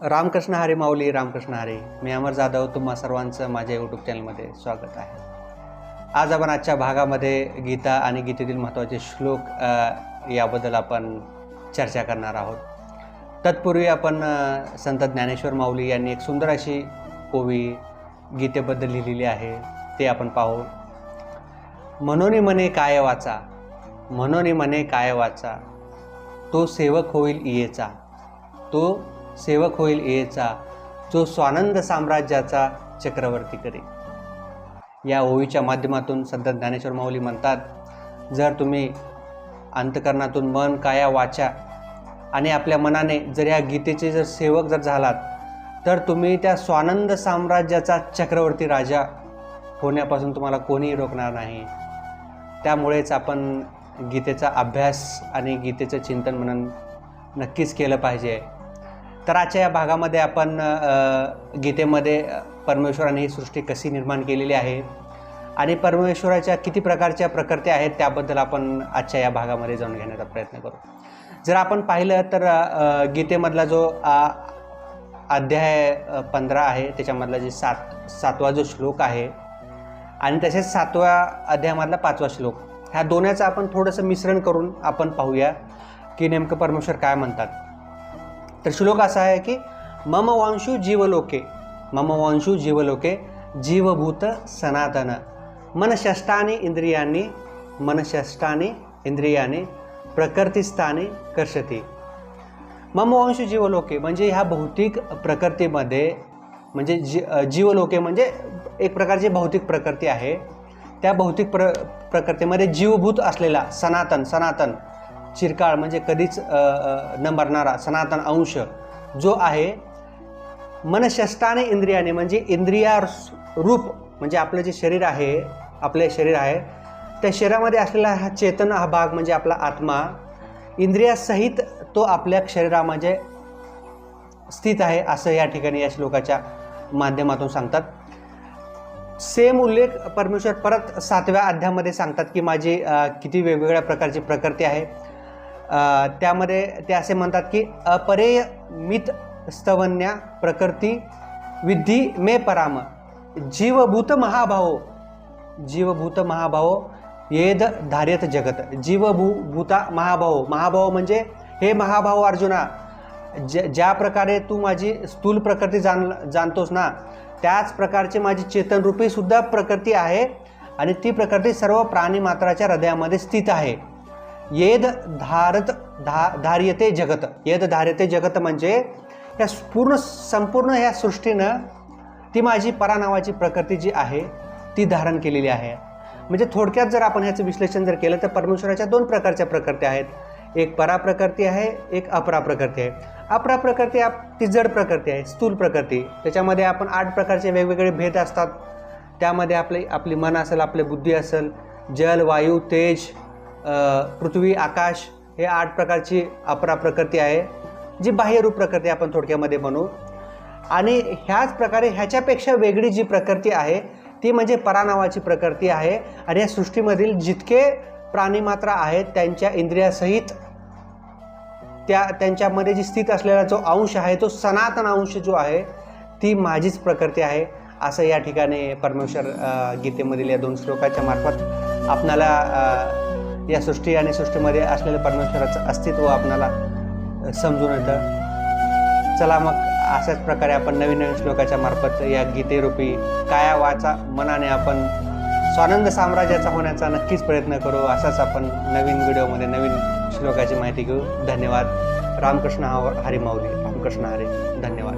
रामकृष्ण हरे माऊली रामकृष्ण हरे. मी अमर जाधव तुम्हा सर्वांचं माझ्या यूट्यूब चॅनलमध्ये स्वागत आहे. आज आपण आजच्या भागामध्ये गीता आणि गीतेतील महत्त्वाचे श्लोक याबद्दल आपण चर्चा करणार आहोत. तत्पूर्वी आपण संत ज्ञानेश्वर माऊली यांनी एक सुंदर अशी ओवी गीतेबद्दल लिहिलेली आहे ते आपण पाहू. म्हणून मने काय वाचा म्हणून मने काय वाचा तो सेवक होईल इयेचा तो सेवक होईल येचा जो स्वानंद साम्राज्याचा चक्रवर्ती करी या ओवीच्या माध्यमातून संत ज्ञानेश्वर माऊली म्हणतात जर तुम्ही अंतकरणातून मन काया वाचा आणि आपल्या मनाने जर या गीतेचे जर सेवक जर झालात तर तुम्ही त्या स्वानंद साम्राज्याचा चक्रवर्ती राजा होण्यापासून तुम्हाला कोणीही रोखणार नाही. त्यामुळेच आपण गीतेचा अभ्यास आणि गीतेचं चिंतन म्हणून नक्कीच केलं पाहिजे. तर आजच्या या भागामध्ये आपण गीतेमध्ये परमेश्वराने ही सृष्टी कशी निर्माण केलेली आहे आणि परमेश्वराच्या किती प्रकारच्या प्रकृती आहेत त्याबद्दल आपण आजच्या या भागामध्ये जाऊन घेण्याचा प्रयत्न करू. जर आपण पाहिलं तर गीतेमधला जो अध्याय पंधरा आहे त्याच्यामधला जे सात सातवा जो श्लोक आहे आणि तसेच सातव्या अध्यायामधला पाचवा श्लोक ह्या दोन्याचं आपण थोडंसं मिश्रण करून आपण पाहूया की नेमकं परमेश्वर काय म्हणतात. तर श्लोक असा आहे की मम वांशु जीवलोके मम वांशु जीवलोके जीवभूत सनातन. मनषष्टानी इंद्रियांनी मनषष्टानी इंद्रियाने प्रकृतीस्थानी कर्षती. मम वंश जीवलोके म्हणजे ह्या भौतिक प्रकृतीमध्ये म्हणजे जी जीवलोके म्हणजे एक प्रकारची भौतिक प्रकृती आहे. त्या भौतिक प्र प्रकृतीमध्ये जीवभूत असलेला सनातन सनातन चिरकाळ म्हणजे कधीच न मरणारा सनातन अंश जो आहे मनशस्ताने इंद्रियाने म्हणजे इंद्रिया रूप म्हणजे आपलं जे शरीर आहे आपले शरीर आहे त्या शरीरामध्ये असलेला हा चेतन हा भाग म्हणजे आपला आत्मा इंद्रियासहित तो आपल्या शरीरामध्ये स्थित आहे असं या ठिकाणी या श्लोकाच्या माध्यमातून सांगतात. सेम उल्लेख परमेश्वर परत सातव्या अध्यामध्ये सांगतात की माझी किती वेगवेगळ्या प्रकारची प्रकृती आहे. त्यामध्ये ते असे म्हणतात की अपरेय मित स्तवन्या प्रकृती विद्धी मे पराम. जीवभूत महाभाव जीवभूत महाभाव येद धार्यत जगत. जीवभू भूता महाभाव. महाभाव म्हणजे हे महाभाव अर्जुना ज ज्या प्रकारे तू माझी स्थूल प्रकृती जाण जाणतोस ना त्याच प्रकारची माझी चेतनरूपीसुद्धा प्रकृती आहे आणि ती प्रकृती सर्व प्राणीमात्राच्या हृदयामध्ये स्थित आहे. येद धारत धा धार्यते जगत. येद धार्यते जगत म्हणजे या पूर्ण संपूर्ण ह्या सृष्टीनं ती माझी परा नावाची प्रकृती जी आहे ती धारण केलेली आहे. म्हणजे थोडक्यात जर आपण ह्याचं विश्लेषण जर केलं तर परमेश्वराच्या दोन प्रकारच्या प्रकृती आहेत. एक परा प्रकृती आहे एक अपरा प्रकृती आहे. अपरा प्रकृती आप ती जड प्रकृती आहे स्थूल प्रकृती. त्याच्यामध्ये आपण आठ प्रकारचे वेगवेगळे भेद असतात. त्यामध्ये आपली आपली मन असेल आपली बुद्धी असेल जल वायू तेज पृथ्वी आकाश हे आठ प्रकारची अपरा प्रकृती आहे जी बाह्यरूप प्रकृती आपण थोडक्यामध्ये म्हणू. आणि ह्याच प्रकारे ह्याच्यापेक्षा वेगळी जी प्रकृती आहे ती म्हणजे परा नावाची प्रकृती आहे. आणि या सृष्टीमधील जितके प्राणीमात्रा आहेत त्यांच्या इंद्रियासहित त्या त्यांच्यामध्ये जी स्थित असलेला जो अंश आहे तो सनातन अंश जो आहे ती माझीच प्रकृती आहे असं या ठिकाणी परमेश्वर गीतेमधील या दोन श्लोकाच्या मार्फत आपणाला या सृष्टी आणि सृष्टीमध्ये असलेलं परमेश्वराचं अस्तित्व आपणाला समजून येतं. चला मग अशाच प्रकारे आपण नवीन नवीन श्लोकाच्या मार्फत या गीतेरूपी काया वाचा मनाने आपण स्वानंद साम्राज्याचा होण्याचा नक्कीच प्रयत्न करू असाच आपण नवीन व्हिडिओमध्ये नवीन श्लोकाची माहिती घेऊ. धन्यवाद. रामकृष्ण हरिमाऊली रामकृष्ण हरी. धन्यवाद.